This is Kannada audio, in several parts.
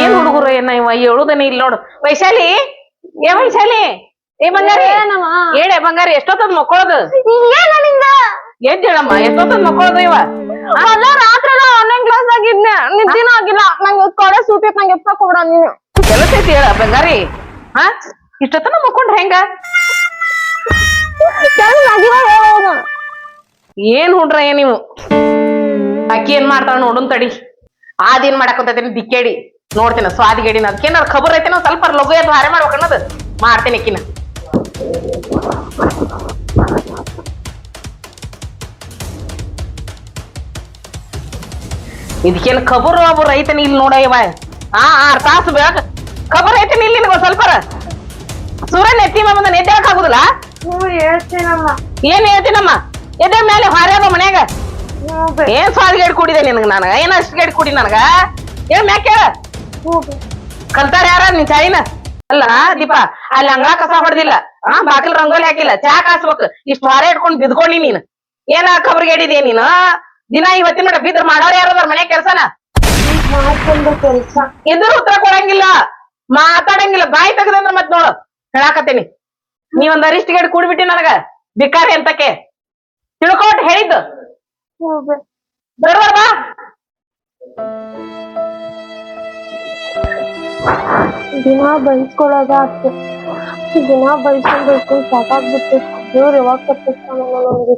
ಏನ್ ಹುಡುಗರು ಏನ ಇವ? ಹೇಳುದನೇ ಇಲ್ಲ ನೋಡು. ವೈಶಾಲಿ? ಏ ವೈಶಾಲಿ? ಏ ಬಂಗಾರಿ? ಹೇಳೆ ಬಂಗಾರಿ ಎಷ್ಟೊತ್ತದ್ ಮಕ್ಕಳದು? ಎದ್ ಹೇಳಮ್ಮ ಎಷ್ಟೊತ್ತದ್ ಮಕ್ಕಳದು ಇವ? ಅಲ್ಲ ರಾತ್ರಿ ಆನ್ಲೈನ್ ಕ್ಲಾಸ್ ಆಗಿದ್ನೆ ನಿದ್ದಿನ ಆಗಿಲ್ಲ. ನಂಗೆ ಕಾಲೇಜ್ ಸೂಟಿ ನಂಗೆ ಎಪ್ಪ ಕೊಡ ನೀನು. ಕೆಲಸ ಐತಿ ಹೇಳ ಬಂಗಾರಿ ಹಾ? ಇಷ್ಟೊತ್ತನ ಮುಕ್ಕೊಂಡ್ರೆ ಹೆಂಗ? ಕೆಲ್ಸ ಆಗಿಲ್ಲ ಹೇಳೋದು. ಏನ್ ಹುಡ್ರ ಏನ್ ನೀವು? ಅಕ್ಕಿ ಏನ್ ಮಾಡ್ತಾಳ ನೋಡುನ್ ತಡಿ ಆದೇನ್ ಮಾಡಾಕಂತೈತಿ ದಿಕ್ಕೇಡಿ ನೋಡ್ತೀನಿ ಸ್ವಾದಿಗೇಡಿನ ಅದಕ್ಕೇನಾರ ಖಬರ್ ಐತಿ ನಾವು ಸ್ವಲ್ಪ ಲಘು ಎದ್ದು ಹಾರೆ ಮಾಡ್ಬೇಕನ್ನೋದು ಮಾಡ್ತೀನಿ ಅಕ್ಕಿನ. ಇದಕ್ಕೇನ್ ಖಬರ್ ಒಬ್ಬರು ರೈತನ ಇಲ್ಲಿ ನೋಡ ಆ ಹಾ ಆರ್ ತಾಸು ಬೇಕ ಖಬರ್ ಐತನ ಇಲ್ಲಿ ನಿನಗೆ ಸ್ವಲ್ಪರ ಸೂರ್ಯ ನೆತ್ತಿ ಬಂದ ನೆದ್ದಾಕ ಆಗುದಿಲ್ಲ? ಏನ್ ಹೇಳ್ತೀನಮ್ಮ? ಎದೆ ಮೇಲೆ ಹಾರ್ಯಾದ ಮನ್ಯಾಗ? ಏನ್ ಸ್ವಾದ ಗೇಡ್ ಕೊಡಿದೆ ನಿನಗ ನನಗ ಏನ್ ಅಷ್ಟು ಗೇಡ್ ಕುಡಿ ನನಗ? ಏನ್ ಮ್ಯಾಕೆ ಕಲ್ತಾರ ಯಾರ ನಿನ್ ಚಾಯಿನ? ಅಲ್ಲ ದೀಪ ಅಲ್ಲಿ ಅಂಗಳ ಕಸ ಹೊಡೆದಿಲ್ಲ. ಆ ಬಾಕಲ್ ರಂಗೋಲಿ ಹಾಕಿಲ್ಲ. ಚಾ ಕಾಸ್ಬೇಕು. ಇಷ್ಟು ಹೊರ ಇಟ್ಕೊಂಡು ಬಿದ್ಕೊಂಡಿ ನೀನ್. ಏನ ಖಬರ್ಗೇಡಿದೆ ನೀನು? ದಿನ ಇವತ್ತಿನ ನೋಡ ಬಿದ್ರ ಮಾಡೋರ್ ಯಾರದಾರ ಮನೆ ಕೆಲ್ಸನ? ಮಾಡ್ಕೊಂಡು ಕೆಲ್ಸ. ಇದ್ರ ಉತ್ತರ ಕೊಡಂಗಿಲ್ಲ ಮಾತಾಡಂಗಿಲ್ಲ ಬಾಯಿ ತೆಗದಂದ್ರ ಮತ್ ನೋಡು ಹೇಳಾಕತ್ತೀನಿ. ನೀ ಒಂದ್ ಅರಿಸ್ಟ್ ಗೇಡ್ ಕೂಡ್ಬಿಟ್ಟಿ ನನಗ ಬಿಕಾರಿ ಅಂತಕ್ಕೆ. ತಿಳ್ಕೊಟ್ ಹೇಳಿದ್ದು. ಬರೋಬರ್ ಬಾ. ದಿನ ಬೈಸ್ಕೊಳ್ಳೋದ ದಿನ ಬೈಸ್ಕೊಂಡ್ ಬೈಸ್ಕೊಂಡ್ ಸಾಕಾಗ್ಬಿಟ್ಟು ದೇವ್ರು ಯಾವಾಗ ತಪ್ಪಿಸ್ತಾನ ನನಗೆ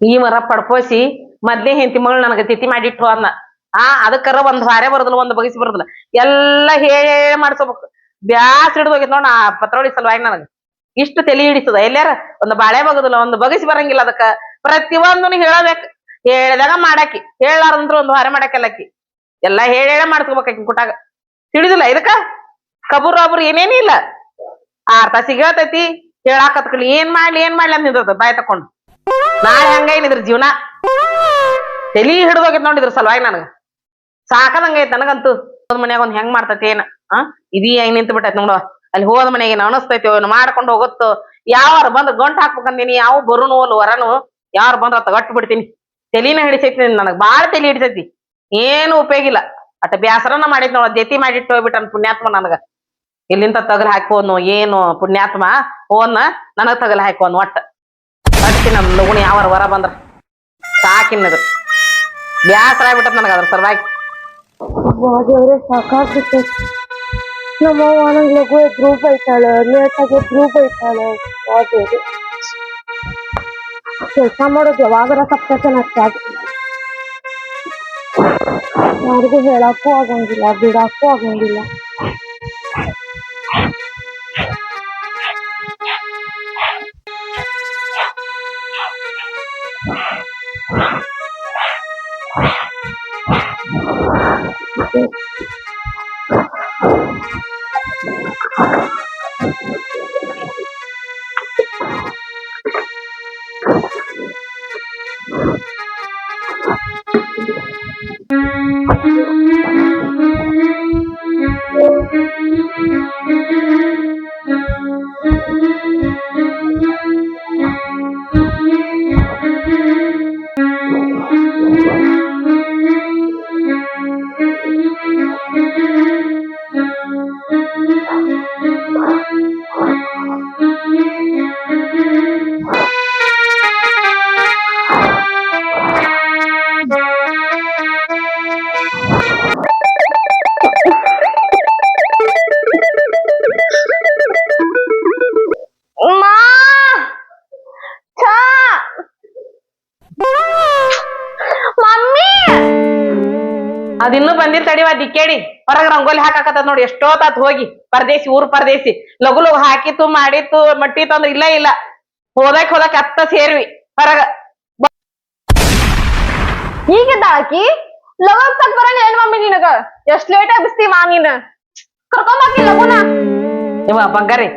ಈ ಮರ ಪಡ್ಕೋಸಿ ಮೊದ್ಲೇ ಹೆಂಡತಿ ಮಗಳು ನನಗ ತಿಥಿ ಮಾಡಿಟ್ಟು ಅನ್ನ ಆ, ಅದಕ್ಕರ ಒಂದ್ ಹಾರೆ ಬರೋದಿಲ್ಲ, ಒಂದ್ ಬಗಸಿ ಬರೋದಿಲ್ಲ. ಎಲ್ಲಾ ಹೇಳಿ ಮಾಡ್ಕೋಬೇಕು ಬ್ಯಾಸ್ ಹಿಡಿದು ಹೋಗಿತ್ ನೋಡ ಆ ಪತ್ರೊಳಿ ಸಲುವಾಗಿ ನನಗ. ಇಷ್ಟು ತಲೆ ಹಿಡಿತದ. ಎಲ್ಲಾರ ಒಂದ್ ಬಾಳೆ ಬಗೋದಿಲ್ಲ, ಒಂದು ಬಗಸಿ ಬರಂಗಿಲ್ಲ ಅದಕ್ಕ. ಪ್ರತಿಯೊಂದನು ಹೇಳಬೇಕು. ಹೇಳ್ದಾಗ ಮಾಡಾಕಿ. ಹೇಳಾರಂದ್ರು ಒಂದ್ ಹಾರೆ ಮಾಡಾಕಲ್ಲಕ್ಕಿ ಎಲ್ಲಾ ಹೇಳಿ ಮಾಡ್ಕೋಬೇಕಾಕಿ ಕುಟಾಗ ತಿಳಿದಿಲ್ಲ ಇದಕ್ಕ? ಕಬೂರ್ ಒಬ್ರು ಏನೇನಿಲ್ಲ ಆರ್ ತಾಸಿಗೆ ಹೇಳ್ತೈತಿ, ಹೇಳಾಕತ್ಕಲಿ. ಏನ್ ಮಾಡ್ಲಿ ಏನ್ ಮಾಡ್ಲಿ ಅಂತ ನಿಂದಿರ್ತದ ಬಾಯ್ ತಕೊಂಡು ನಾಳೆ ಹಂಗೈನಿದ್ರ ಜೀವನ? ತಲಿ ಹಿಡ್ದೋಗಿತ್ ನೋಡಿದ್ರ ಸಲುವಾಗಿ ನನಗ. ಸಾಕದಂಗೈತ್ ನನಗಂತೂ. ಹೋದ್ ಮನ್ಯಾಗ ಒಂದ್ ಹೆಂಗ್ ಮಾಡ್ತೈತಿ ಏನ? ಆ? ಇದೀ ಹೆಂಗ್ ನಿಂತು ಬಿಟ್ಟೈತ್ ನೋಡುವ ಅಲ್ಲಿ ಹೋದ ಮನೆಗೆ ಏನ್ ಅನಸ್ತೈತೋ ಮಾಡ್ಕೊಂಡು ಹೋಗುತ್ತೋ. ಯಾವಾರ ಬಂದ್ ಗಂಟ್ ಹಾಕ್ಬೇಕಂತೀನಿ ಯಾವ ಬರುನು ಅಲ್ ವರನು ಯಾರು ಬಂದ್ರ ತಗಟ್ಟು ಬಿಡ್ತೀನಿ. ತಲಿನ ಹಿಡಿಸೈತಿ ನನಗ್. ಬಾಳ ತಲಿ ಹಿಡಿಸೈತಿ. ಏನು ಉಪಯೋಗ ಇಲ್ಲ. ಅಟ ಬ್ಯಾಸರನ ಮಾಡಿದ್ ನೋಡ ಜತಿ ಮಾಡಿಟ್ಟು ಹೋಗ್ಬಿಟ್ಟನ್ ಪುಣ್ಯಾತ್ಮ ನನಗ. ಇಲ್ಲಿಂದ ತಗಲ್ ಹಾಕೋನು ಏನು ಪುಣ್ಯಾತ್ಮ? ಓನ್ ನನಗ್ ತಗಲ್ ಹಾಕೋನು ಒಟ್ಟ ನಮ್ಮ ಲಗುಣಿ ಯಾವಾರ ವರ ಬಂದ್ರ? ಸಾಕಿನ್ನದು ಬ್ಯಾಸರ ಆಗ್ಬಿಟ್ಟತ್ ನನಗ ಅದ್ರ ಸರ್ವಾಗಿ ದೇವ್ರೆ ನಮ್ಮ ನಮ್ಮವ್ವ ಲಗು ಲಘು ಎದ್ರು ಬೈತಾಳ ಲೇಟಾಗಿ ಗ್ರೂಪ್ ಬೈತಾಳ ದೇವ್ರೆ. ಕೆಲಸ ಮಾಡೋದು ಯಾವಾಗರ ತಪ್ಪತ್ತೆ ಅಷ್ಟಾಗಿ ಯಾರಿಗೂ ಹೇಳಕ್ಕೂ ಆಗಂಗಿಲ್ಲ, ಬಿಡಕ್ಕೂ ಆಗಂಗಿಲ್ಲ. Tá Vamos lá. ಹಾಕಾಕತ್ತದ ನೋಡಿ ಎಷ್ಟೋತಾತ್ ಹೋಗಿ ಪರದೇಶಿ ಊರ್ ಪರದೇಶಿ ಲಘು ಲಘು ಹಾಕಿತ್ತು ಮಾಡಿತ್ತು ಮಟ್ಟಿತ್ತು ಅಂದ್ರೆ ಇಲ್ಲ ಇಲ್ಲ. ಹೋದಕ್ ಹೋದಕ್ ಅತ್ತ ಸೇರ್ವಿ. ಹೊರಗ. ಹೀಗೆ ಆಕಿ ಲಗನ್ ತಕ್ ಬರ ಏನ್ ಮಮ್ಮಿ ನಿನಗ? ಎಷ್ಟ್ ಲೇಟ್ ಎಬ್ಸ್ತಿ ಮಾ ನೀನ್? ಕರ್ಕೊಂಬಾಕಿ ಲಗುನ ಇವ ಬಂಗಾರಿ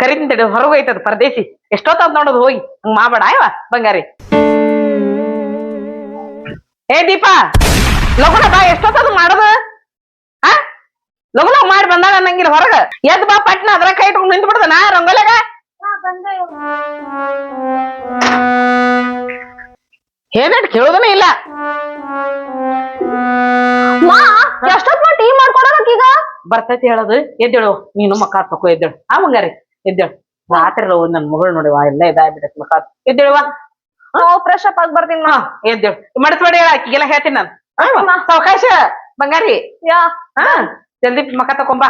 ಕರಿತೀನಿ ತಡಿ ಹೊರಗೆ ಹೋಯ್ತದ ಪರದೇಶಿ ಎಷ್ಟೊತ್ತ ನೋಡೋದು ಹೋಗಿ. ಹಂಗ್ ಮಾಡಬೇಡ ಬಂಗಾರಿ. ಏ ದೀಪಾ ಲಗುನ ಬಾ ಎಷ್ಟೋ ಮಾಡೋದು? ಲಗುನ ಮಾಡಿ ಬಂದಾಳ ಅನ್ನಂಗಿಲ್ಲ ಹೊರಗ. ಎದ್ ಬಾ ಪಟ್ನ ಅದ್ರ ಕೈ ಇಟ್ಕೊಂಡು ನಿಂತು ಬಿಡ್ದ ನಾ ರಂಗೋಲೆಗ ಏನೇಟ್ ಕೇಳೋದನೇ ಇಲ್ಲ. ಎಷ್ಟೊತ್ ಟೀ ಈಗ? ಬರ್ತೈತಿ ಹೇಳೋದು. ಎದ್ದೇಳು ನೀನು ಮಕ್ಕ ತಕೋ ಎದ್ದೇಳು. ಆ ಮುಂಗಾರಿ ಎದ್ದೇಳು. ರಾತ್ರಿ ನನ್ ಮಗಳು ನೋಡಿವ ಎಲ್ಲ ಇದಾಗ್ಬಿಡತ್ ಮಕ್ಕ ಎದ್ದೇಳುವ ನಾವು ಫ್ರೆಶ್ ಅಪ್ ಆಗಿ ಬರ್ತೀನಿ ನಾ ಎದ್ದೇಳು. ಮಾಡಿಸ್ಬೇಡಿ ಹೇಳ ಆಕಿಗೆಲ್ಲ ಹೇಳ್ತೀನಿ ನಾನು. ಅವಕಾಶ ಬಂಗಾರಿ. ಯಾ. ಹಾ. ಜಲ್ದಿ ಮಕ ತಕೊಂಬ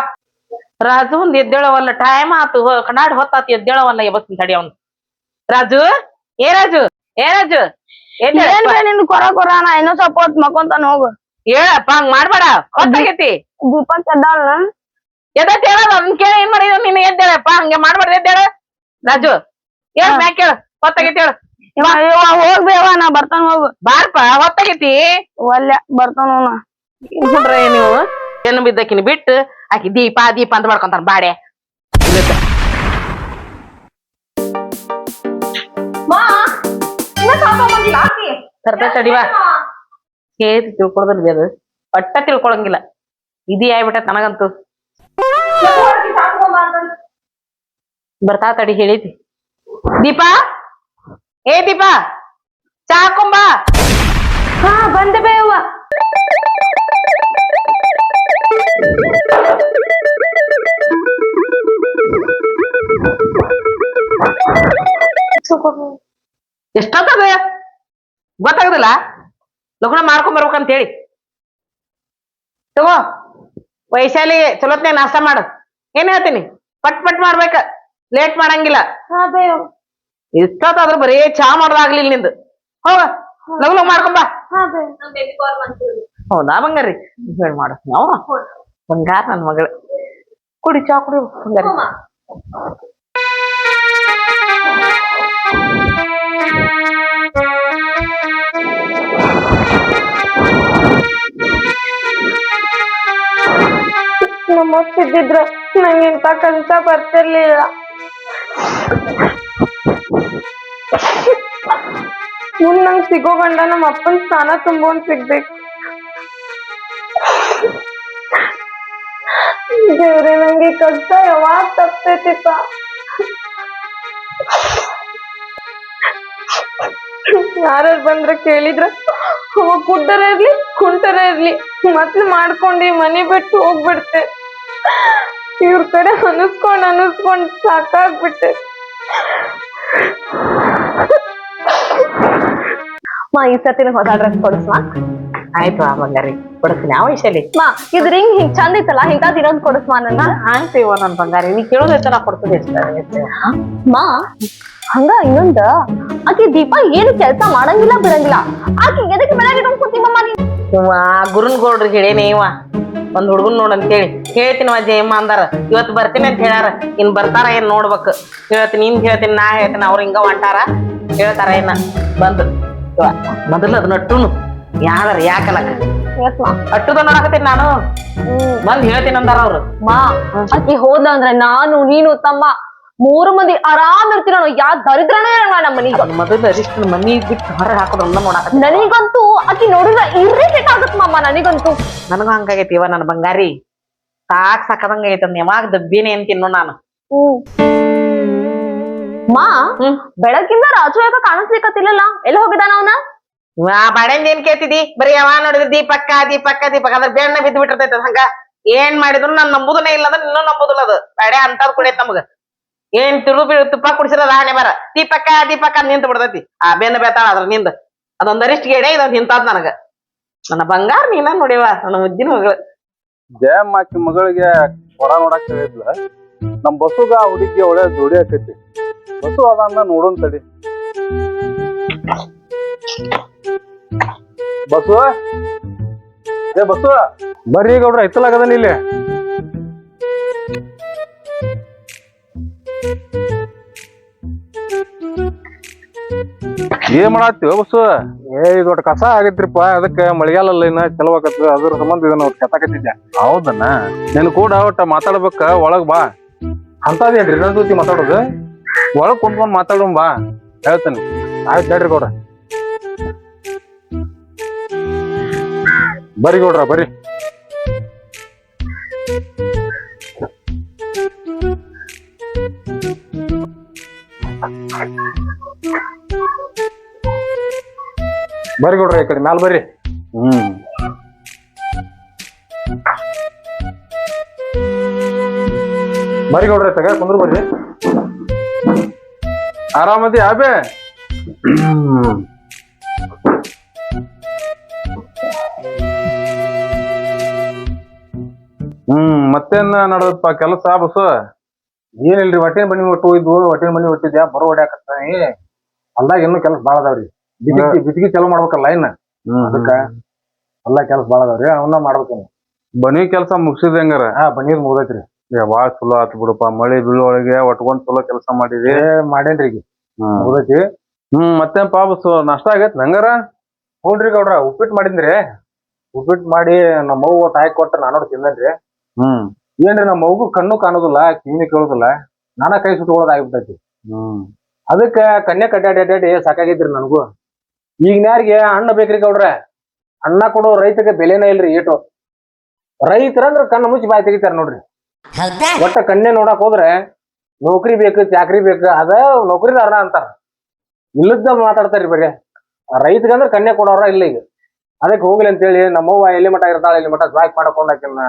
ರಾಜು ಒಂದ್ ಎದ್ದೇಳವಲ್ಲ ಟೈಮ್ ಆತು ಕಣ್ಣಾಡ್ ಹೊತ್ತಾತಿ ಎದ್ದೇಳವಲ್ಲ ಇವತ್ತಿನ ತಡಿ ಅವನು. ರಾಜು ಏ ರಾಜು ಏ ರಾಜು ನಿನ್ ಕೊರ ಕೊರ ನಾ ಇನ್ನೂ ಸ್ವಲ್ಪ ಹೊತ್ತು ಮಕ್ಕೊಂತಾನ ಹೋಗು. ಹೇಳಪ್ಪ ಹಂಗ್ ಮಾಡ್ಬೇಡ. ಹೊತ್ತಾಗೈತಿ. ದೀಪಕ್ ಎದ್ದಾಳ ಎದ್ದ ಹೇಳಲ್ಲ ಅದನ್ ಕೇಳಿ ಏನ್ ನೀನು ಎದ್ದೇಳಪ್ಪ ಹಂಗೆ ಮಾಡ್ಬಾರ್ದು ಎದ್ದೇಳ. ರಾಜು ಹೇಳ ಮ್ಯಾಕ್ ಕೇಳ ಹೊತ್ತಾಗೈತಿ ಹೇಳು. ಹೋಗ್ಬೇವ ನಾ ಬರ್ತಾನ ಹೋಗು. ಬಾರ್ಪ ಹೊತ್ತಾಗೈತಿ. ಒಲ್ಲೆ ಬರ್ತಾನ ನೋಡ್ರಿ ನೀವು? ಹೆಣ್ಣು ಬಿದ್ದಕಿನ ಬಿಟ್ಟು ಆಕಿ ದೀಪ ದೀಪ ಅಂತ ಮಾಡ್ಕೊಂತಾರ ಬಾಡೆ. ತರ್ತೈತ್ ತಡಿವಾ ಕೇಳಿ ತಿಳ್ಕೊಳೋದ್ರ ಅದು ಒಟ್ಟ ತಿಳ್ಕೊಳಂಗಿಲ್ಲ. ಇದಿ ಆಗ್ಬಿಟ್ಟ ನನಗಂತೂ. ಬರ್ತಾ ತಡಿ ಹೇಳಿತಿ. ದೀಪಾ? ಏ ದೀಪಾ ಚಾ ಹಾಕೊಂಬಾ ಹಾ ಬಂದೆ ಬೇವ ಎಷ್ಟೊತ್ತದ? ಗೊತ್ತಾಗುದಿಲ್ಲ? ಲಗ್ನ ಮಾಡ್ಕೊಂಡ್ ಬರ್ಬೇಕಂತ ಹೇಳಿ ತಗೋ ವೈಶಾಲಿ ಚಲೋತ್ನೇ ನಾಷ್ಟ ಮಾಡು. ಏನ್ ಹೇಳ್ತೀನಿ? ಪಟ್ ಪಟ್ ಮಾಡ್ಬೇಕ. ಲೇಟ್ ಮಾಡಂಗಿಲ್ಲ. ಇಷ್ಟೊತ್ತಾದ್ರೂ ಬರೀ ಚಾ ಮಾಡೋದಾಗ್ಲಿಲ್ಲ ನಿಂದು. ಹೋಗ ಲಗು ಮಾಡ್ಕೊಂಬ. ಹೌದಾ ಬಂಗಾರಿ? ಹೇಳಿ ಮಾಡು. ನಾವು ಬಂಗಾರ ನನ್ನ ಮಗಳು. ಕುಡಿ ಚಾ ಕುಡಿ ಬಂಗಾರ. ನಮ್ಮ ನಂಗೆ ಇಂತ ಕಂತ ಬರ್ತಿರ್ಲಿಲ್ಲ. ಮುಂದ್ ನಂಗೆ ಸಿಗೋ ಗಂಡ ನಮ್ಮ ಅಪ್ಪನ ಸ್ಥಾನ ತುಂಬೋನ್ ಸಿಗ್ಬೇಕು. ದೇವ್ರೆ, ನಂಗೆ ಕಷ್ಟ ಯಾವಾಗ ತಪ್ಪೈತಿಪ್ಪ ಯಾರು ಬಂದ್ರ ಕೇಳಿದ್ರ ಕುಡ್ಡರ ಇರ್ಲಿ, ಕುಂಟರ ಇರ್ಲಿ ಮತ್ಲು ಮಾಡ್ಕೊಂಡಿ ಮನೆ ಬಿಟ್ಟು ಹೋಗ್ಬಿಡ್ತೆ. ಇವ್ರ ಕಡೆ ಅನಿಸ್ಕೊಂಡ್ ಅನಿಸ್ಕೊಂಡ್ ಸಾಕಾಗ್ಬಿಟ್ಟೆ. ಮಾ, ಈ ಸರ್ತಿನ ಹೊಸ ಡ್ರೆಸ್ ಕೊಡಿಸ್ಮಾ ಆಯ್ತು ಆ ಬಂಗಾರಿ ಕೊಡಸ್ತೀನಿ. ಆ ವಯಸ್ಸಲ್ಲಿ ಮಾ ಇದ್ ರಿಂಗ್ ಹಿಂಗ್ ಚಂದ ಇತ್ತಲ್ಲ ಹಿಂಗಾದ್ ಇರೋದ್ ಕೊಡಿಸ್ಮಾ ನನ್ನ? ಆಯ್ತು ನನ್ ಬಂಗಾರಿ. ನೀ ಕೇಳೋದ್ ಎಷ್ಟ ಕೊಡ್ತದೆ ಮಾ ಹಂಗ ಇನ್ನೊಂದ ಆಕಿ ದೀಪ ಏನು ಕೆಲ್ಸ ಮಾಡಂಗಿಲ್ಲ ಬಿಡಂಗಿಲ್ಲ. ಆಕಿ ಎದಕ್ಕೆ ಬೆಳಗ್ಗೆ ಇಟ್ಕೊಂಡ್ ಕೂತಿಮಮ್ಮ ನೀನ್? ಇವ ಗುರುನ್ ಗೌಡ್ರಿಗೆ ಹೇಳೇನಿ ಇವ ಒಂದ್ ಹುಡುಗನ್ ನೋಡ್ ಅಂತ ಹೇಳಿ. ಹೇಳ್ತೀನಿ ಅಜ್ಜ ಅಮ್ಮ ಅಂದಾರ. ಇವತ್ ಬರ್ತೀನಿ ಅಂತ ಹೇಳ್ಯಾರ. ಇನ್ ಬರ್ತಾರ ಏನ್ ನೋಡ್ಬೇಕು. ಹೇಳ್ತೀನಿ ನಿನ್ ಹೇಳ್ತೀನಿ ನಾ ಹೇಳ್ತೀನಿ ಅವ್ರ ಹಿಂಗ ಹೊಂಟಾರ. ಹೇಳ್ತಾರ ಏನ? ಬಂದು. ಮೊದಲ ಮೊದಲು ಅದ್ ನಟ್ಟುನು ಯಾರ ಯಾಕಲಕ್ಕ? ಅಟ್ಟುದ ನೋಡಕತ್ತೀನಿ ನಾನು. ಬಂದ್ ಹೇಳ್ತೀನಿ ಅಂದಾರ ಅವ್ರು. ಮಾ ಅಕ್ಕಿ ಹೋದ ಅಂದ್ರೆ ನಾನು ನೀನು ತಮ್ಮ ಮೂರು ಮಂದಿ ಆರಾಮ್ ಇರ್ತೀರ ಯಾ ದರಿದ್ರನೇ ಇರೋಣ ನಮ್ಮ ಮನೀಗ. ಮೊದಲು ಅರಿಷ್ಟು ಮನಿ ಬಿಟ್ಟು ಹೊರಗೆ ಹಾಕೋದು ಒಂದ ನೋಡಕ ನನಗಂತೂ ಆಕಿ ನೋಡಿದ್ರ ಇರಿಟೇಟ್ ಆಗತ್ ಮಮ್ಮ ನನಗಂತೂ. ನನಗೂ ಹಂಗಾಗೈತಿ ಇವ ನನ್ನ ಬಂಗಾರಿ. ಸಾಕ್ ಸಾಕದಂಗ ಐತಂದ ಯಾವಾಗ ದಬ್ಬಿನೇ ಅಂತೀನೋ ನಾನು. ಮಾ ಬೆಳಕಿನ ಬೆಳಗಿಂದ ರಾಜು ಯಾಕ ಕಾಣಿಸ್ಲಿಕ್ಕತ್ತಿಲ್ಲಲ್ಲ ಎಲ್ಲಿ ಹೋಗಿದಾನ ಅವನ? ಆ ಬಾಳೆಂದ ಏನ್ ಕೇಳ್ತಿದಿ? ಬರೀ ಯಾವ ನೋಡಿದ್ರೆ ದೀಪಕ್ಕ ದೀಪಕ್ಕ ದೀಪಕ್ಕ ಅದ್ರ ಬೆಣ್ಣ ಬಿದ್ದು ಬಿಟ್ಟಿರ್ತೈತ ಹಂಗ. ಏನ್ ಮಾಡಿದ್ರು ನಾನ್ ನಂಬುದನೇ ಇಲ್ಲ ಅಂದ್ರೆ ಇನ್ನೂ ನಂಬುದಿಲ್ಲ ಅದು. ಬಾಳೆ ಅಂತದ್ ಕುಡಿಯತ್ ನಮಗ. ಏನ್ ತಿರು ತುಪ್ಪ ಕುಡಿಸಿರೋದ್ ಹಾನೆ ಬರ ದೀಪಕ್ಕ ದೀಪಕ್ಕ ನಿಂತ ಬಿಡ್ತೈತಿ. ಆ ಬೆನ್ನ ಬೇತಾಳ ಅದ್ರ ನಿಂದ. ಅದೊಂದ್ ಅರಿಷ್ಟ್ ಗೇಡೆ ಇದೊಂದ್ ಹಿಂತಾದ್ ನನಗ. ನನ್ನ ಬಂಗಾರ ನೀನ ನೋಡಿವ, ನನ್ನ ಮುದ್ದಿನ ಮಗಳು. ಜಯಮ್ಮ ಆಕಿ ಮಗಳಿಗೆ ಹೊರ ನೋಡಕ್ ಹೇಳಿದ್ಲ. ನಮ್ ಬಸ್ಸುಗ ಹುಡುಗಿ ಒಳ್ಳೆ ಜೋಡಿ ಬಸ್ಸು ಅದನ್ನ ನೋಡೋನ್ ತಡಿ. ಬಸ್ಸು ಏ ಬಸ್ಸು ಬರ್ರಿ ಗೌಡ್ರ ಎತ್ತಲಾಗದನ ಇಲ್ಲಿ. ಏನ್ ಮಾಡತ್ತೀವ ಬಸ್ಸು ಏ ಇದೊಟ್ಟು ಕಸ ಆಗೈತ್ರಿಪ್ಪ ಅದಕ್ಕೆ ಮಳೆಗಾಲಲ್ಲ ಇನ್ನ ಚಲೋ ಅದ್ರ ಸಂಬಂಧ ಇದನ್ನ ಒಟ್ಟು ಕೆತ್ತಾಕತ್ತಿದ್ದೆ ಹೌದನ್ನ ನೀನು ಕೂಡ ಒಟ್ಟ ಮಾತಾಡ್ಬೇಕ ಒಳಗ್ ಬಾ. ಅಂತದೇನ್ರಿ ನನ್ನ ಜೊತೆ ಮಾತಾಡೋದು? ಒಳಗ್ ಕುಂತ್ಕೊಂಡ್ ಮಾತಾಡೋಣ ಬಾ ಹೇಳ್ತೇನೆ. ಆಯ್ತು ಹೇಳ್ರಿ ಗೌಡ್ರ. ಬರ್ರಿ ಗೌಡ್ರ ಬರಿ ಬರಿ ಗೌಡ್ರ, ಈ ಕಡೆ ಮ್ಯಾಲ ಬರ್ರಿ. ಹ್ಮ್. ಬರಿ ಗೌಡ್ರ, ತಗ, ಕುಂದ್ರು ಬರ್ರಿ. ಆರಾಮದಿ, ಆಬೆ? ಮತ್ತೇನ್ ನಡದಪ್ಪ? ಕೆಲಸ ಬಸ್ಸು ಏನಿಲ್ರಿ ಹೊಟ್ಟೆನ ಮನಿ ಒಟ್ಟು ಹೊಟ್ಟೆನ ಮನಿ ಒಟ್ಟಿದ್ಯಾ ಬರೋ ಹೊಡ್ಯಾಕತ್ತಾನಿ ಹೊಲ್ದಾಗ ಇನ್ನೂ ಕೆಲಸ ಬಾಳ ಅದಾವ್ರಿ. ಬಿತ್ತಿಗೆ ಬಿತ್ತಿಗೆ ಚಲೋ ಮಾಡ್ಬೇಕಲ್ಲ ಇನ್ನ? ಅದಕ್ಕ ಹೊಲ್ದಾಗ ಕೆಲಸ ಬಾಳ ಅದಾವ್ರಿ. ಅವನ್ನ ಮಾಡ್ಬೇಕು ಬನಿ ಕೆಲಸ ಮುಗಿಸಿದ ಹೆಂಗಾರ? ಹಾ ಬನಿ ಮುಗ್ದೈತ್ರಿ. ಏ, ಬಾಳ ಚಲೋ ಆತ್ ಬಿಡಪ್ಪ. ಮಳಿ ಬೀಳೊಳಗೆ ಒಟ್ಕೊಂಡ್ ಚಲೋ ಕೆಲಸ ಮಾಡಿದಿ. ಮಾಡೇನ್ರಿ ಈಗ. ಹ್ಮ್ ಮುಗ್ದೈತಿ. ಹ್ಮ್ ಮತ್ತೇನ್ ಪಾ ನಷ್ಟ ನಾಷ್ಟ ಆಗೈತ್ ಹಂಗಾರ? ಹ್ಞೂನ್ರಿ ಗೌಡ್ರ ಉಪ್ಪಿಟ್ಟು ಮಾಡಿದ್ರಿ ಉಪ್ಪಿಟ್ಟು ಮಾಡಿ ನಮ್ಮ ಅವ್ವ ತಾಯಿ ಕೊಟ್ಟ ನಾನು ತಿಂದನ್ರಿ. ಹ್ಮ್. ಏನ್ರಿ ನಮ್ಮ ಮಗು ಕಣ್ಣು ಕಾಣೋದಿಲ್ಲ ಕಿವಿನಿ ಕೇಳೋದಿಲ್ಲ ನಾನ ಕೈ ಸುಟ್ಕೊಳ್ಳೋದು ಆಗ್ಬಿಟ್ಟೈತಿ. ಹ್ಮ್. ಅದಕ್ಕ ಕನ್ಯಾ ಕಡ್ಡಾಡಿ ಅಡ್ಡಾಡಿ ಸಾಕಾಗಿದ್ರಿ ನನಗೂ. ಈಗಿನ್ಯಾರಿಗೆ ಅಣ್ಣ ಬೇಕ್ರಿ ಗೌಡ್ರ? ಅಣ್ಣ ಕೊಡೋ ರೈತಕ್ಕೆ ಬೆಲೆನೇ ಇಲ್ರಿ ಏಟು. ರೈತರಂದ್ರ ಕಣ್ಣು ಮುಚ್ಚಿ ಬಾಯಿ ತೆಗಿತಾರ ನೋಡ್ರಿ. ಒಟ್ಟ ಕನ್ಯೆ ನೋಡಕ್ ಹೋದ್ರೆ ನೌಕರಿ ಬೇಕು ಚಾಕ್ರಿ ಬೇಕು ಅದ ನೌಕರಿದಾರನ ಅಂತಾರ. ಇಲ್ಲದ ಮಾತಾಡ್ತಾರ್ರಿ ಬರೀ. ರೈತಗಂದ್ರ ಕನ್ಯೆ ಕೊಡೋರ ಇಲ್ಲ ಈಗ. ಅದಕ್ಕೆ ಹೋಗ್ಲಿ ಅಂತೇಳಿ ನಮ್ಮವ್ವ ಎಲ್ಲಿ ಮಠ ಇರ್ತಾಳೆ ಎಲ್ಲಿ ಮಠ ಜಾಯ್ ಮಾಡ್ಕೊಂಡಾಕಿನ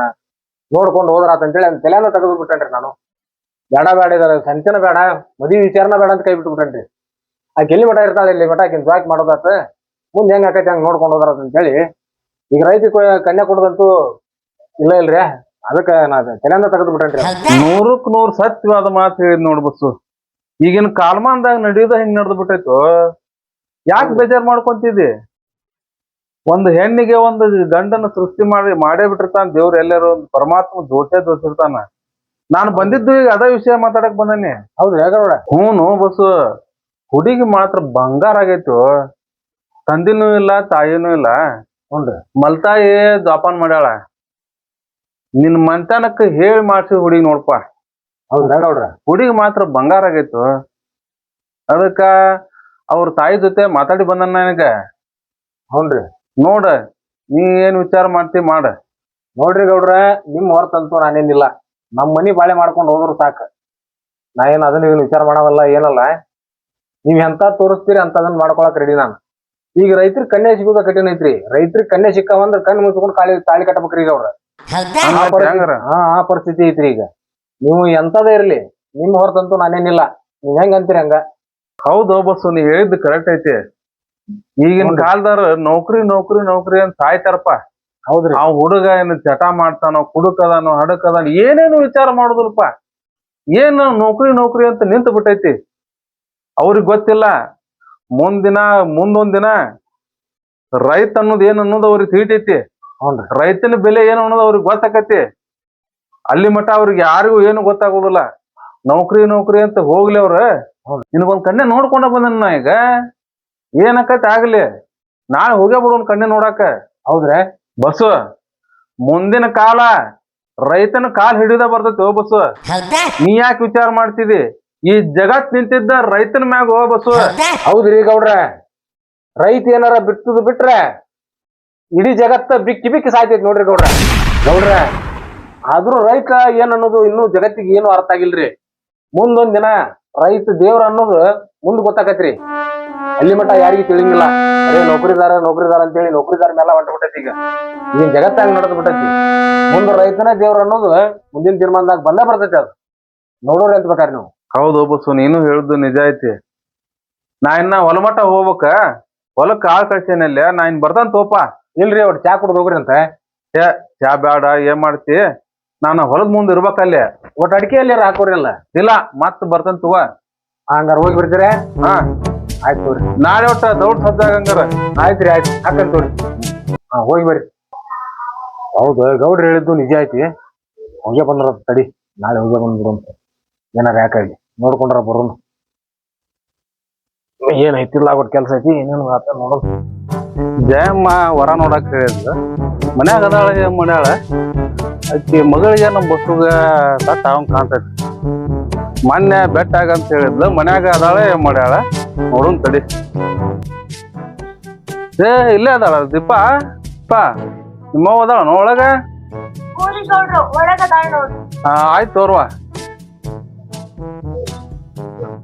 ನೋಡ್ಕೊಂಡು ಹೋದ್ರಾತ ಅಂತೇಳಿ ಅದ್ ತಲೆನ ತೆಗೆದು ಬಿಟ್ಟನ್ರಿ ನಾನು. ಬೇಡ ಬೇಡ ಇದಾರೆ. ಸಂಚನ ಬೇಡ ಮದುವೆ ವಿಚಾರನ ಬೇಡ ಅಂತ ಕೈ ಬಿಟ್ಟು ಬಿಟ್ಟೇನ್ರಿ ಆಕೆ ಎಲ್ಲಿ ಮಠ ಇರ್ತಾಳೆ ಇಲ್ಲಿ ಮಠ ಆಕಿನ ಜಾಕ್ ಮಾಡೋದಾತ? ಮುಂದೆ ಹೆಂಗ್ ಆಕೈತಿ ಹಂಗ್ ನೋಡ್ಕೊಂಡು ಹೋದ್ರಾತ ಅಂತೇಳಿ. ಈಗ ರೈತ ಕನ್ಯಾ ಕೊಡೋದಂತೂ ಇಲ್ಲ ಇಲ್ರಿ. ಅದಕ್ಕೆ ನಾ ತಲೆಯಿಂದ ತೆಗೆದು ಬಿಟ್ಟೇನ್ರಿ ನೂರಕ್ ನೂರ್ ಸತ್ಯವಾದ ಮಾತು ಹೇಳಿದ್ ನೋಡ್ ಬಸ್ಸು. ಈಗಿನ ಕಾಲಮಾನದಾಗ ನಡೆಯೋದ ಹೆಂಗ್ ನಡೆದು ಬಿಟ್ಟೈತು? ಯಾಕೆ ಬೇಜಾರ್ ಮಾಡ್ಕೊಂತಿದ್ದಿ? ಒಂದು ಹೆಣ್ಣಿಗೆ ಒಂದು ಗಂಡನ ಸೃಷ್ಟಿ ಮಾಡಿ ಮಾಡೇ ಬಿಟ್ಟಿರ್ತಾನ ದೇವ್ರ ಎಲ್ಲರೂ ಒಂದು ಪರಮಾತ್ಮ ದೋಷ ದೋಷಿರ್ತಾನ. ನಾನು ಬಂದಿದ್ದು ಈಗ ಅದೇ ವಿಷಯ ಮಾತಾಡಕ್ ಬಂದನಿ. ಹೌದು ಯಾಕವ್ರ ಹ್ಞೂ ಬಸ್ಸು ಹುಡುಗಿ ಮಾತ್ರ ಬಂಗಾರ ಆಗೈತು ತಂದಿನೂ ಇಲ್ಲ ತಾಯಿನೂ ಇಲ್ಲ. ಹುನ್ರಿ ಮಲ್ತಾಯಿ ಜಾಪಾನ್ ಮಾಡ್ಯಾಳ. ನಿನ್ ಮಂತನಕ್ಕೆ ಹೇಳಿ ಮಾಡ್ಸಿ ಹುಡುಗಿ ನೋಡ್ಪ ಹೌದು ಯಾಕವ್ರ ಹುಡುಗಿ ಮಾತ್ರ ಬಂಗಾರ ಆಗೈತು ಅದಕ್ಕ ಅವ್ರ ತಾಯಿ ಜೊತೆ ಮಾತಾಡಿ ಬಂದ ನನಗ. ಹ್ಞೂನ್ರಿ ನೋಡ ನೀ ಏನ್ ವಿಚಾರ ಮಾಡ್ತಿ ಮಾಡ. ನೋಡ್ರಿ ಗೌಡ್ರ ನಿಮ್ ಹೊರತಂತೂ ನಾನೇನಿಲ್ಲ. ನಮ್ ಮನಿ ಬಾಳೆ ಮಾಡ್ಕೊಂಡು ಹೋದ್ರು ಸಾಕ. ನಾ ಏನ್ ಅದನ್ನ ಇದನ್ನ ವಿಚಾರ ಮಾಡವಲ್ಲ ಏನಲ್ಲ. ನೀವ್ ಎಂತ ತೋರಿಸ್ತೀರಿ ಅಂತ ಅದನ್ನ ಮಾಡ್ಕೊಳಕ್ ರೆಡಿ ನಾನು. ಈಗ ರೈತರ ಕನ್ಯಾ ಸಿಗೋದ ಕಠಿಣ ಐತ್ರಿ. ರೈತರ ಕನ್ಯಾ ಸಿಕ್ಕವಂದ್ರ ಕಣ್ಣು ಮುಚ್ಕೊಂಡು ಕಾಳಿ ತಾಳಿ ಕಟ್ಟಬೇಕ್ರಿ ಈಗ ಅವ್ರ. ಹಂಗಾರ? ಹಾ ಆ ಪರಿಸ್ಥಿತಿ ಐತ್ರಿ ಈಗ. ನೀವು ಎಂತದೇ ಇರ್ಲಿ ನಿಮ್ ಹೊರತಂತೂ ನಾನೇನಿಲ್ಲ. ನೀವ್ ಹೆಂಗ್ ಅಂತೀರಿ ಹಂಗ? ಹೌದು ಬಸ್ಸು ನೀ ಹೇಳಿದ್ದು ಕರೆಕ್ಟ್ ಐತಿ. ಈಗಿನ ಕಾಲದವ್ರ ಕಾಲದಾರ ನೌಕರಿ ನೌಕರಿ ನೌಕರಿ ಅಂತ ಸಾಯ್ತಾರಪ್ಪ. ಹೌದ್ರಿ. ಆ ಹುಡುಗ ಏನು ಚಟ ಮಾಡ್ತಾನೋ ಕುಡುಕದಾನೋ ಹಡಕದಾನೋ ಏನೇನು ವಿಚಾರ ಮಾಡುದಿಲ್ಲಪ್ಪ ಏನು ನೌಕರಿ ನೌಕರಿ ಅಂತ ನಿಂತು ಬಿಟ್ಟೈತಿ. ಅವ್ರಿಗೆ ಗೊತ್ತಿಲ್ಲ. ಮುಂದಿನ ಮುಂದೊಂದ್ ದಿನ ರೈತ ಅನ್ನೋದು ಏನು ಅನ್ನೋದು ಅವ್ರಿಗೆ ತಿಳಿತೈತಿ. ರೈತನ ಬೆಲೆ ಏನು ಅನ್ನೋದು ಅವ್ರಿಗೆ ಗೊತ್ತಾಕತಿ. ಅಲ್ಲಿ ಮಟ ಅವ್ರಿಗೆ ಯಾರಿಗೂ ಏನು ಗೊತ್ತಾಗೋದಿಲ್ಲ. ನೌಕರಿ ನೌಕರಿ ಅಂತ ಹೋಗ್ಲಿ ಅವ್ರ. ನಿನಗೊಂದ್ ಕಣ್ಣೆ ನೋಡ್ಕೊಂಡ ಬಂದನ್ ನಾ ಈಗ. ಏನಕ್ಕತಿ ಆಗ್ಲಿ? ನಾಳೆ ಹೋಗೇ ಬಿಡೋನ್ ಕಣ್ಣೆ ನೋಡಾಕ ಹೌದ್ರ? ಬಸ್ಸು. ಮುಂದಿನ ಕಾಲ ರೈತನ ಕಾಲ್ ಹಿಡಿದ ಬರ್ತೈತಿ ಓ ಬಸ್ಸು. ನೀ ಯಾಕೆ ವಿಚಾರ ಮಾಡ್ತಿದಿ? ಈ ಜಗತ್ ನಿಂತಿದ್ದ ರೈತನ ಮ್ಯಾಗ ಓ ಬಸ್ಸು. ಹೌದ್ರಿ ಗೌಡ್ರ? ರೈತ ಏನಾರ ಬಿಟ್ಟದ್ ಬಿಟ್ರೆ ಇಡೀ ಜಗತ್ತ ಬಿಕ್ಕಿ ಬಿಕ್ಕಿ ಸಾಯ್ತೈತಿ ನೋಡ್ರಿ ಗೌಡ್ರ. ಗೌಡ್ರ ಆದ್ರೂ ರೈತ ಏನ್ ಅನ್ನೋದು ಇನ್ನೂ ಜಗತ್ತಿಗೆ ಏನು ಅರ್ಥ ಆಗಿಲ್ರಿ? ಮುಂದೊಂದ್ ದಿನ ರೈತ ದೇವ್ರ ಅನ್ನೋದು ಮುಂದ್ ಗೊತ್ತಾಕತ್ರಿ. ಅಲ್ಲಿ ಮಟ್ಟ ಯಾರಿಗೂ ತಿಳಿಂಗಿಲ್ಲ. ಅದೇ ನೌಕರಿದಾರ ನೌಕರಿದಾರ ಅಂತೇಳಿ ನೌಕರಿದಾರ ಮೇಲೆ ಹೊಂಟ್ಬಿಟ್ಟೈತಿ ಈಗ. ಈಗಿನ ಜಗತ್ತಾಗ ನಡೆದ್ ಬಿಟ್ಟೈತಿ. ಮುಂದೆ ರೈತನೇ ದೇವ್ರ ಅನ್ನೋದು ಮುಂದಿನ ತೀರ್ಮಾನದಾಗ ಬಂದೇ ಬರ್ತೈತಿ ಅದು. ನೋಡೋರು ಅಂತ ಬೇಕಾರಿ ನೀವು? ಹೌದು ಬಸ್ಸು ನೀನು ಹೇಳುದು ನಿಜ ಐತಿ. ನಾ ಇನ್ನ ಹೊಲಮಟ ಹೋಗ್ಬೇಕ. ಹೊಲಕ್ ಕಾಳು ಕಳ್ಸೇನಲ್ಲ ನಾ ಇನ್ ಬರ್ತಾನ ತೋಪ ಇಲ್ರಿ ಅವ್ರು ಚಾ ಕುಡ್ದು ಹೋಗ್ರಿ ಅಂತ. ಚಾ ಬೇಡ ಏನ್ ಮಾಡ್ತಿ? ನಾನು ಹೊಲದ ಮುಂದೆ ಇರ್ಬೇಕಲ್ಲೇ ಒಟ್ಟು ಅಡಿಕೆಯಲ್ಲಿ ಹಾಕೋರಿ ಅಲ್ಲ ಇಲ್ಲ ಮತ್ ಬರ್ತಂತ ತಗೋ. ಹಂಗಾರ ಹೋಗಿ ಬಿಡ್ತೀರ ಹಾ. ಆಯ್ತು ತೋರಿ. ನಾಳೆ ಒಟ್ಟ ದೌಡ್ ಹಂಗಾರ ಆಯ್ತ್ರಿ, ಆಯ್ತು. ಹಾಕಂತ ತೋರಿ. ಹಾ, ಹೋಗಿ ಬರ್ರಿ. ಹೌದು, ಗೌಡ್ರು ಹೇಳಿದ್ದು ನಿಜ ಐತಿ. ಹೋಗೇ ಬಂದ್ರ ತಡಿ. ನಾಳೆ ಹೋಗೇ ಬಂದ್ಬಿಡು ಅಂತ. ಏನಾರ ಯಾಕಾಗಿ ನೋಡ್ಕೊಂಡ್ರ ಬರೋನು ಏನ್ ಐತಿಲ್ಲ ಒಟ್ಟು ಕೆಲಸ ಐತಿ, ಏನೇನು ಆತ ನೋಡೋದು. ಜಯಮ್ಮ ವರ ನೋಡಕ್ ಹೇಳಿದ್ರು ಮನ್ಯಾಗ ಅದಾಳ ಏನ್ ಮಾಡ್ಯಾಳ? ಮಗಳಿಗೆ ನಮ್ಮ ಬಸ್ಸುಗ ತಟ್ಟ ಅವಂಗ್ ಕಾಣ್ತೈತಿ. ಮೊನ್ನೆ ಬೆಟ್ಟಾಗ ಅಂತ ಹೇಳಿದ್ಲು. ಮನ್ಯಾಗ ಅದಾಳ, ಏನ್ ಮಾಡ್ಯಾಳ? ನೋಡುನ್ ತಡಿ. ಏ ಇಲ್ಲೇ ಅದಾಳ ದೀಪ. ದೀಪ ನಿಮ್ಮವ್ವ ಅದಾಳ ಒಳಗ? ಆಯ್ತು ತೋರ್ವಾ.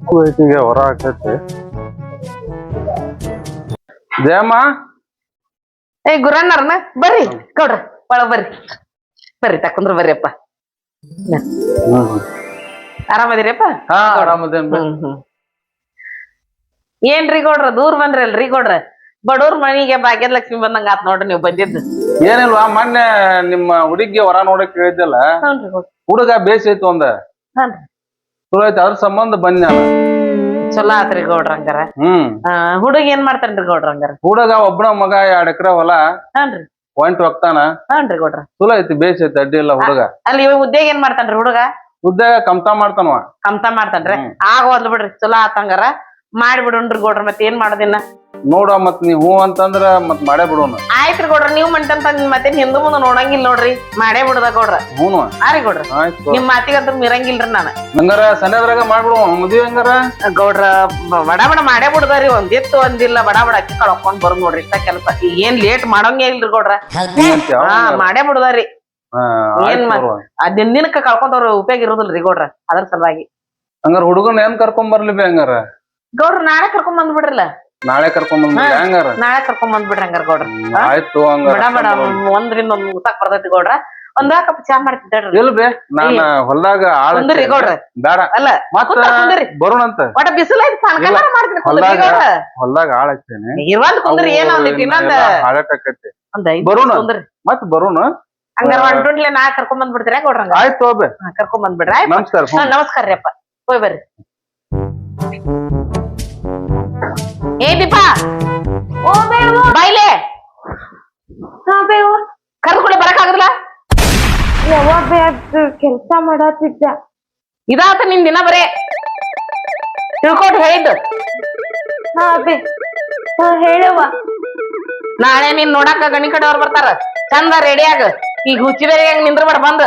ಕುಯ್ತಿಗೆ ಹೊರ ಹಾಕೈತಿ ಜಯಮ್ಮ ಏ ಗುರಣ್ಣರ್ನ ಬರ್ರಿ ಕೊಡ್ರಿ ಒಳಗ್ ಬರ್ರಿ. ಬರ್ರಿ ತಕೊಂಡ್ರ ಬರ್ರಿಯಪ್ಪ ಆರಾಮದಿರಿಯಪ್ಪ ಹಾ ಆರಾಮದೇನ್ ಹ್ಮ್ ಹ್ಮ್. ಏನ್ರಿ ಗೌಡ್ರ ದೂರ್ ಬಂದ್ರಲ್ರಿ ಗೌಡ್ರ? ಬಡವ್ರ ಮನಿಗೆ ಭಾಗ್ಯಲಕ್ಷ್ಮಿ ಬಂದಂಗ ಆತ್ ನೋಡ್ರಿ ನೀವ್ ಬಂದಿದ್ದು. ಏನಿಲ್ವಾ ಮೊನ್ನೆ ನಿಮ್ಮ ಹುಡುಗಿ ಹೊರ ನೋಡಕ್ ಹೇಳಿದ್ದಲ್ಲ? ಹ್ಞೂನ್ರಿ ಗೌಡ್ರ. ಹುಡುಗ ಬೇಸೈತು ಒಂದ? ಹ್ಞೂನ್ರಿ ಚಲೋ ಐತಿ ಅದ್ರ ಸಂಬಂಧ ಬಂದ್ ನಾನು. ಚಲೋ ಆತ್ರಿ ಗೌಡ್ರ ಹಂಗಾರ. ಹ್ಮ್. ಆ, ಹುಡುಗ ಏನ್ ಮಾಡ್ತಾನ್ರಿ ಗೌಡ್ರ ಹಂಗಾರ? ಹುಡುಗ ಒಬ್ಬನ ಮಗ ಎರಡ್ ಎಕರೆ ಹೊಲ. ಹ್ಞೂನ್ರಿ ಒಂಟ್ ಹೋಗ್ತಾನ. ಹ್ಞೂನ್ರಿ ಗೌಡ್ರ. ಚಲೋ ಐತಿ ಬೇಸೈತಿ ಅಡ್ಡಿ ಇಲ್ಲ ಹುಡುಗ. ಅಲ್ಲಿ ಇವ ಉದ್ಯೋಗ ಏನ್ ಮಾಡ್ತಾನ್ರಿ ಹುಡುಗ? ಉದ್ಯೋಗ ಕಮ್ತಾ ಮಾಡ್ತಾನವ. ಕಮ್ತ ಮಾಡ್ತಾನ್ರಿ. ಆಗ ಹೋದ್ಲು ಬಿಡ್ರಿ ಚಲೋ ಆತಂಗಾರ ಮಾಡ್ಬಿಡುನ್ರಿ ಗೌಡ್ರ ಮತ್ತೆ ಏನ್ ಮಾಡೋದಿನ್ನ ನೋಡ ಮತ್ ನೀ ಹೂ ಅಂತಂದ್ರ ಮತ್ ಮಾಡೇ ಬಿಡೋಣ. ಆಯ್ತ್ರಿ ಗೌಡ್ರ ನೀವ್ ಮಂಟಂತ ಮತ್ತೆ ಹಿಂದ ಮುಂದೆ ನೋಡಂಗಿಲ್ಲ ನೋಡ್ರಿ. ಮಾಡೇ ಬಿಡದ ಗೌಡ್ರ. ಹೂನು? ಆರಿ ಗೌಡ್ರ. ಆಯ್ತು ನಿಮ್ ಮಾತಿಗಂತೂ ಮಿರಂಗಿಲ್ರಿ ನಾನು. ಹಂಗಾರ ಸಣ್ಣದ್ರಾಗ ಮಾಡ್ಬಿಡುವ ಮದ್ವಿ ಹಂಗಾರ? ಗೌಡ್ರ ಬ- ಬಡ ಬಡ ಮಾಡೇ ಬಿಡದ್ರಿ ಒಂದಿತ್ತು ಒಂದಿಲ್ಲ ಬಡ ಬಡ ಅಕ್ಕಿ ಕಳ್ಕೊಂಡ್ ಬರ್ ನೋಡ್ರಿ ಇಷ್ಟ ಕೆಲಸ. ಏನ್ ಲೇಟ್ ಮಾಡಂಗೇ ಇಲ್ರಿ ಗೌಡ್ರ? ಹಾ ಮಾಡೇ ಬಿಡುದಾರಿ ಹಾ, ಏನ್ ಆಯ್ತ್ ದಿನಕ್ಕ ಕಳ್ಕೊಂತವ್ರ ಉಪಯೋಗ ಇರೋದಿಲ್ರಿ ಗೌಡ್ರ ಅದ್ರ ಸಲುವಾಗಿ. ಹಂಗಾರ ಹುಡುಗನ್ ಏನ್ ಕರ್ಕೊಂಡ್ ಬರ್ಲಿ ಬೇ ಹಂಗಾರ? ಗೌಡ್ರ ನಾಳೆ ಕರ್ಕೊಂಡ್ ಬಂದ್ಬಿಡ್ರಲ್ಲ ನಾಳೆ ಕರ್ಕೊಂಡ್ ಬಂದ್ಬಿಡ್ಲಿ ಹಾ. ನಾಳೆ ಕರ್ಕೊಂಡ್ ಬಂದ್ಬಿಡ್ರಿ ಹಂಗಾರ ಗೌಡ್ರ? ಆಯ್ತು ಹಂಗಾರ ಬಡ ಬಡ ಒಂದ್ರಿಂದ ಒಂದ್ ಮುಗ್ಸಾಕ್ ಬರ್ತೈತಿ ಗೌಡ್ರ. ಒಂದ್ ಕಪ್ ಚಾ ಮಾಡ್ತಿದ್ದಾಡ್ರಿ ಇಲ್ ಬೇ ನಾನ ಹೊಲ್ದಾಗ ಆಳ ಕುಂದ್ರಿ ಗೌಡ್ರ. ಬೇಡ. ಅಲ್ಲ ಮತ್ತ ಬರೋಣಂತ ಒಟ್ಟ ಬಿಸಿಲ ಐತಿ ಪಾನಕಲ್ಲ ಮಾಡ್ತೀನಿ ಹೊಲ್ದಾಗ ಹೊಲ್ದಾಗ ಆಳ ಹಚ್ಚೇನೆ. ಇರ್ವಂದ್ ಕುಂದ್ರಿ ಏನ ಒಂದಿಟ್ ಇನ್ನೊಂದ್ ಹಾಳಾಟ ಆಕೈತಿ ಒಂದ್ ಐದ್ ಬರೋಣ. ಕುಂದ್ರಿ. ಮತ್ ಬರೋಣ. ಹಂಗಾರ ಒಂಟುಂಟ್ಲೆ ನಾ ಕರ್ಕೊಂಡ್ ಬಂದ್ಬಿಡ್ತೀರಾ ಗೌಡ್ರ ಹಂಗಾರ? ಆಯ್ತು ಹೋಗ್ಬೇ ಕರ್ಕೊಂಡ್ ಬಂದ್ಬಿಡ್ರಿ ನಮಸ್ಕಾರ ನಮಸ್ಕಾರ ರೀ ಅಪ್ಪ. ಹೋಯ್ ಬರ್ರಿ. ಏ ದೀಪಾ ಓ ಬೇವು ಬಾಯ್ಲೆ. ಹಾ ಬೇವು ಕರ್ದ್ಕೊಳ್ಳಿ ಬರಕ್ ಆಗಲ್ಲ ಯಾವಾಗ ಅದು ಕೆಲ್ಸ ಮಾಡತ್ತಿದ್ದ ಇದಾತ ನಿನ್ ದಿನ ಬರೇ. ತಿಳ್ಕೊಟ್ ಹೇಳಿದ್ದು. ಹಾ ಬೇ ಹಾ ಹೇಳವ್ವ ನಾಳೆ ನೀನ್ ನೋಡಾಕ ಗಣಿ ಕಡೆಯವ್ರು ಬರ್ತಾರ. ಚಂದ ರೆಡಿಯಾಗ ಈಗ ಹುಚ್ಚಿಬೇರೆ ಹೆಂಗ್ ನಿಂದ್ರಬೇಡ, ಬಂದ್.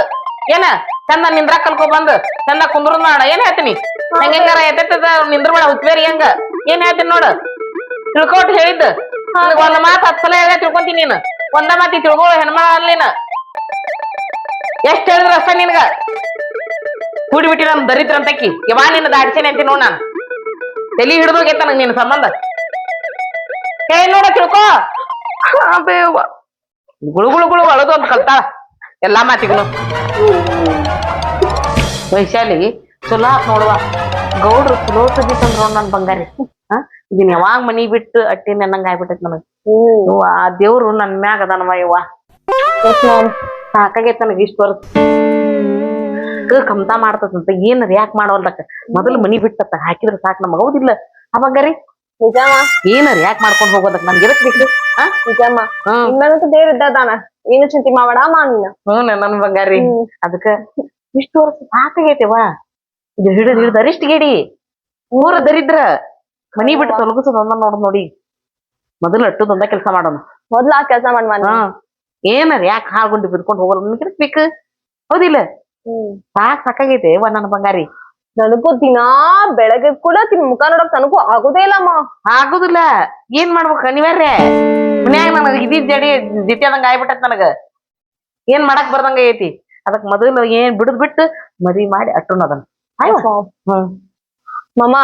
ಏನ? ಚಂದ ನಿಂದ್ರ ಕಲ್ಕೊ ಬಂದ್. ಚಂದ ಕುಂದ್ರ ಮಾಡ. ಏನ್ ಹೇಳ್ತೀನಿ? ಹೆಂಗಾರ ನಿಂದ್ರ ನಿಂದ್ರಬೇಡ ಹುಚ್ಚಿಬೇರಿ ಹೆಂಗ. ಏನ್ ಹೇಳ್ತೀನಿ ನೋಡು. ತಿಳ್ಕೊಟ್ ಹೇಳಿದ್ದ. ಒಂದ್ ಮಾತ್ ಹತ್ ಸಲ ಹೇಳ ತಿಳ್ಕೊಂತೀನಿ ನೀನು. ಒಂದ ಮಾತಿ ತಿಳ್ಕೊ ಹೆಣ್ಮಳ ಅಲ್ಲಿನ ಎಷ್ಟ್ ಹೇಳಿದ್ರ ಅಷ್ಟ ನಿನ್ಗ? ಕೂಡಿಬಿಟ್ಟಿ ನಮ್ ದರಿದ್ರ ಅಂತಕ್ಕಿ ಯಾವ ನಿನ್ನ ದಾಡ್ಸೇನೆ ಅಂತೀನಿ ನೋಡ್ ನಾನು. ತಲಿ ಹಿಡಿದೋಗೈತ ನಂಗೆ ನಿನ್ನ ಸಂಬಂಧ. ಹೇ ನೋಡ ತಿಳ್ಕೊ. ಗುಳುಗುಳು ಗುಳು ಗುಳು ಗುಳು ಅಳದು ಅಂತ ಕಲ್ತಾಳ ಎಲ್ಲಾ ಮಾತಿಗೂ ವೈಶಾಲಿ ಚಲೋ ನೋಡುವ. ಗೌಡ್ರು ಚಲೋ ಸುದ್ದಿ ತಂದ್ರು ನನ್ ಬಂಗಾರಿ. ಹಾ? ಇದನ್ ಯಾವಾಗ ಮನಿ ಬಿಟ್ಟು ಅಟ್ಟಿ ನನ್ನಂಗ ಆಗ್ಬಿಟ್ಟೈತಿ ನನಗ್ ಅವ್ವ, ಆ ದೇವ್ರು ನನ್ ಮ್ಯಾಗ ಅದನವ ಯವ್ವ. ಸಾಕಾಗೈತ್ ನನಗ್ ಇಷ್ಟ ವರ್ಷ ಕಮ್ತಾ ಮಾಡ್ತದಂತ ಏನ್ ಯಾಕೆ ಮಾಡೋಲ್ದಕ್ಕ? ಮೊದಲು ಮನಿ ಬಿಟ್ಟತ್ತ ಹಾಕಿದ್ರ ಸಾಕ್ ನಮಗ. ಹೌದಿಲ್ಲ? ಆ ಬಂಗಾರಿ? ನಿಜಮ್ಮ ಏನಾರ ಯಾಕೆ ಮಾಡ್ಕೊಂಡ್ ಹೋಗೋದಕ್? ನನ್ಗೆ ಎದಕ್ ಬೇಕು? ಹಾ? ದೇವ್ರ ಇದ್ದದಾನ. ಏನು ಚಿಂತೆ ಮಾಡಾಮ ನೀನು? ಹ್ಞೂ ನನ್ ಬಂಗಾರಿ. ಅದಕ್ಕ ಇಷ್ಟು ವರ್ಷ ಸಾಕಾಗೈತೆವ ಇದು ಹಿಡಿದು ಹಿಡಿದು ಅರಿಷ್ಟ್ ಗೇಡಿ ಊರ ದರಿದ್ರ ಮನಿ ಬಿಟ್ಟು ತೊಲಗಿಸೋದ್ ಒಂದ ನೋಡ್ ನೋಡಿ. ಮೊದಲು ಅಟ್ಟದೊಂದ ಕೆಲಸ ಮಾಡೋಣ. ಮೊದ್ಲು ಆ ಕೆಲಸ ಮಾಡ್ ಮಾ ಹಾ. ಏನಾರ ಯಾಕೆ ಹಾಳ್ಕೊಂಡು ಬಿದ್ಕೊಂಡು ಹೋಗಲ್ಲ ನನ್ಗೆ ಬೇಕು? ಹೌದಿಲ್ಲ? ಹ್ಮ್. ಸಾಕ್ ಸಾಕಾಗೈತೆ ವ ನನ್ನ ಬಂಗಾರಿ. ನನಗೂ ದಿನಾ ಬೆಳಗ್ಗೆ ಕೂಡ ತಿನ್ ಮುಖ ನೋಡಕ್ ನನಗೂ ಆಗುದೇ ಇಲ್ಲಮ್ಮ. ಆಗುದಿಲ್ಲ. ಏನ್ ಮಾಡ್ಬೇಕು ಅನಿವಾರ್ಯ? ಮನ್ಯಾಗ ನನಗ ಇದಿದ್ ಜಡಿ ದಿತ್ಯದಂಗ ಆಗ್ಬಿಟ್ಟತ್ ನನಗ. ಏನ್ ಮಾಡಕ್ ಬರ್ದಂಗ ಐತಿ ಅದಕ್ ಮೊದಲು ಏನ್ ಬಿಡದ್ ಬಿಟ್ಟು ಮದ್ವಿ ಮಾಡಿ ಅಟ್ಟುನ್ ಅದನ್ನ. ಮಮ್ಮ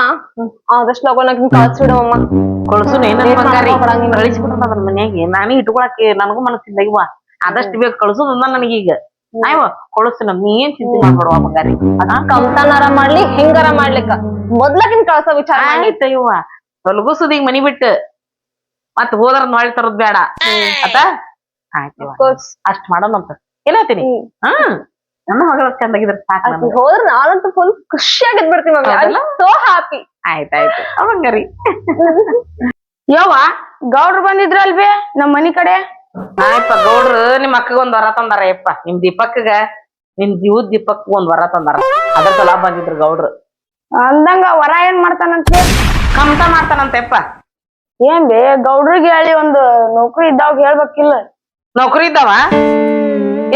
ಆದಷ್ಟು ಲಗೋನಕ್ ಕಳ್ಸಿಡಮಮ್ಮ ಮಮ್ಮ ಬರಂಗಿಲ್ಲ. ಕಳಿಸ್ಬಿಟ್ಟು ಅದನ್ನ ಮನ್ಯಾಗೆ. ನಾನೇ ಇಟ್ಕೊಳಕ್ಕೆ ನನಗೂ ಮನಸ್ಸಿಲ್ಲ ಇವ. ಆದಷ್ಟು ಬೇಗ ಕಳ್ಸೋದು ಅಂದ ನನಗೀಗ ಆಯ್ವ ಕೊಳಸ್ತು ನೀ ಏನ್ ಚಿಂತೆ ಮಾಡ್ಬಿಡುವ ಬಂಗಾರಿ ಅದ ಕಮ್ತನಾರ ಮಾಡ್ಲಿ ಹೆಂಗಾರ ಮಾಡ್ಲಿಕ್ಕ. ಮೊದ್ಲಕಿನ್ ಕಳ್ಸೋ ವಿಚಾರ ಆಯ್ತ ಇವ ತೊಲಗುಸುದ ಈಗ ಮನಿ ಬಿಟ್ಟು. ಮತ್ ಹೋದ್ರ ನೋಡಿ ತರದ್ ಬೇಡ ಆತ ಆಯ್ತು ಅಷ್ಟ ಮಾಡೋಣ ಅಂತ ಏನತೀನಿ ಹ್ಮ್. ನನ್ನ ಮಗಳ ಚಂದಾಗಿದ್ರೆ ಸಾಕು ಹೋದ್ರ ನಾನಂತೂ ಫುಲ್ ಖುಷಿಯಾಗಿ ಬಿಡ್ತೀನಿ ಮಮ್ಮಿ? ಸೋ ಹ್ಯಾಪಿ ಆಯ್ತಾಯ್ತು. ಅವಂಗರಿ ಯವ್ವ ಗೌಡ್ರು ಬಂದಿದ್ರಲ್ವೇ ನಮ್ ಮನಿ ಕಡೆ? ಆಯ್ತ ಗೌಡ್ರು ನಿಮ್ ಅಕ್ಕಗ ಒಂದ್ ವರ ತಂದಾರ ಯಪ್ಪ ನಿಮ್ ದೀಪಕ್ಕಗ ನಿಮ್ ಜೀವ ದೀಪಕ್ ಒಂದ್ ವರ ತಂದಾರ. ಅದ್ರ ಸಲ ಬಂದಿದ್ರು ಗೌಡ್ರು. ಅಂದಂಗ ವರ ಏನ್ ಮಾಡ್ತಾನಂತೆ? ಕಮ್ತ ಮಾಡ್ತಾನಂತೆಪ್ಪ ಏನ್ ಬೇ ಗೌಡ್ರಿಗೆ ಹೇಳಿ ಒಂದು ನೌಕರಿ ಇದ್ದಾವ್ ಹೇಳ್ಬೇಕಿಲ್ಲ. ನೌಕರಿ ಇದ್ದಾವ?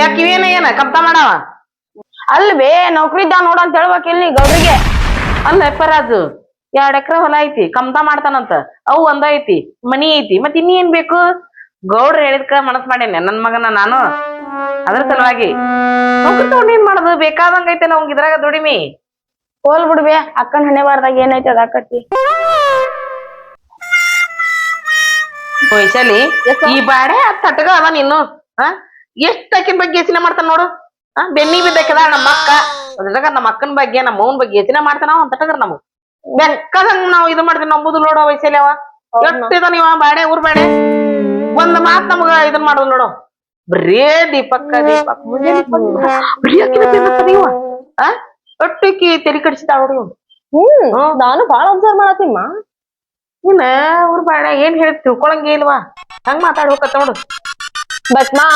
ಯಾಕಿವೇನ ಏನ? ಕಮತ ಮಾಡವ? ಅಲ್ವೇ ನೌಕರಿ ಇದ್ದಾವ ನೋಡ ಅಂತ ಹೇಳ್ಬೇಕಿಲ್ಲ ನೀ ಗೌರಿಗೆ ಅಲ್ಲ ಪರಾಜು ಎರಡ್ ಎಕರೆ ಹೊಲ ಐತಿ ಕಮ್ತಾ ಮಾಡ್ತಾನಂತ. ಅವು ಒಂದ ಐತಿ ಮನಿ ಐತಿ ಮತ್ ಇನ್ನೇನ್ ಬೇಕು? ಗೌಡ್ರ ಹೇಳಿದ್ಕ ಮನಸ್ ಮಾಡೇನೆ ನನ್ ಮಗನ ನಾನು. ಅದ್ರ ಸಲುವಾಗಿ ನೌಕರಿ ತಗೊಂಡ್ ಏನ್ ಮಾಡೋದು? ಬೇಕಾದಂಗ ಐತೆ ನಮ್ಗೆ ಇದ್ರಾಗ ದುಡಿಮಿ. ಹೋಲ್ ಬಿಡ್ಬೆ ಅಕ್ಕನ ಹಣೆ ಬಾರ್ದಾಗ ಏನೈತೆ ಅದ ಆಕತಿ ವೈಶಾಲಿ ಈ ಬಾಡೆ ತಟಗ ಅದ ನೀನು ಹ? ಎಷ್ಟ್ ಅಕ್ಕಿನ ಬಗ್ಗೆ ಯೋಚನೆ ಮಾಡ್ತಾನ ನೋಡು. ಬೆನ್ನಿ ಬಿದ್ದಕ್ಕೆದ ನಮ್ಮ ಅಕ್ಕ. ಅದ್ರಾಗ ನಮ್ಮ ಅಕ್ಕನ ಬಗ್ಗೆ ನಮ್ಮ ಅವನ ಬಗ್ಗೆ ಯೋಚನೆ ಮಾಡ್ತಾನ ಅಂತ ತಟಗರ ನಮಗ್. ಬೆಕ್ಕದಂಗ ನಾವ್ ಇದು ಮಾಡ್ತೀವಿ ನಂಬುದು ನೋಡೋ ವೈಶಾಲಿ ಅವ. ಎಷ್ಟಿದ ನೀವ ಬಾಡೆ ಊರ್ ಬಾಡೆ ಒಂದ್ ಮಾತ್ ನಮಗ ಇದನ್ ಮಾಡೋದು ನೋಡೋ. ಬರೇ ದೀಪಕ್ಕ ದೀಪಕ್ ನೀವ ಆ? ಒಟ್ಟಿಗೆ ತೆರಿ ಕಡಿಸಿದ ನೋಡಿ ಹ್ಮ್ ನಾನು ಬಾಳ ಅಬ್ಸರ್ವ್ ಮಾಡತ್ತೀಮ್ಮ ಇನ್ನ ಊರ್ ಬಾಡೆ ಏನ್ ಹೇಳಿ ತಿಳ್ಕೊಳಂಗೇ ಇಲ್ವಾ? ಹಂಗ್ ಮಾತಾಡ್ಬೇಕತ್ತ ಹೋಗತ್ತ ನೋಡು ಬಸ್ಮಾ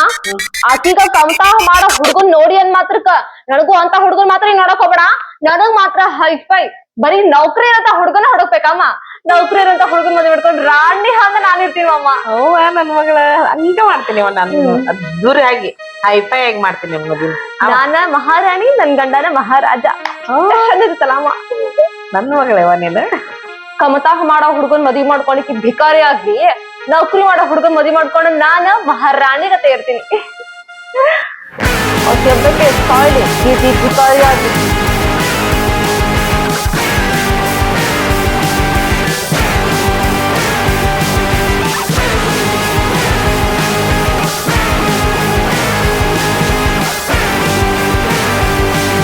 ಆಕಿಗ ಕಮತಾ ಮಾಡೋ ಹುಡುಗನ್ ನೋಡಿ ಅನ್ ಮಾತ್ರಕ್ಕ. ನನಗೂ ಅಂತ ಹುಡುಗನ್ ಮಾತ್ರ ನೋಡಕ್ ಹೋಗ್ಬೇಡ. ನನಗ್ ಮಾತ್ರ ಹೈಫೈ ಬರೀ ನೌಕರಿ ಇರೋ ಹುಡುಗನ ಹುಡುಕ್ಬೇಕಮ್ಮ ನೌಕರಿ ಇರಂತ ಹುಡುಗನ್ ಮದ್ವೆ ಮಾಡ್ಕೊಂಡ್ ರಾಣಿ ಹಂಗ ನಾನ್ ಇರ್ತೀವಮ್ಮ ಅವ್ವ ನನ್ ಮಗಳ. ಹಂಗ ಮಾಡ್ತೀನಿ ನಾನು. ಅದ್ದೂರಿ ಆಗಿ ಹೈಫೈ ಆಗಿ ಮಾಡ್ತೀನಿ ಮದ್ವೆ. ನಾನ ಮಹಾರಾಣಿ ನನ್ ಗಂಡನ ಮಹಾರಾಜ. ಇರುತ್ತಲ್ಲಮ್ಮ ನನ್ ನನ್ನ ನೀನು? ಕಮತಾ ಮಾಡೋ ಹುಡುಗನ್ ಮದ್ವಿ ಮಾಡ್ಕೊಳಕ್ಕೆ ಭಿಕಾರಿ ಆಗ್ಲಿ. ನೌಕರಿ ಮಾಡೋ ಹುಡುಗ ಮದುವೆ ಮಾಡ್ಕೊಂಡು ನಾನ ಮಹಾರಾಣಿ ಗತೆ ಇರ್ತೀನಿ ಓಕೆ ಸಾಯ್ಲಿ ಈ ಆಗ್ಲಿ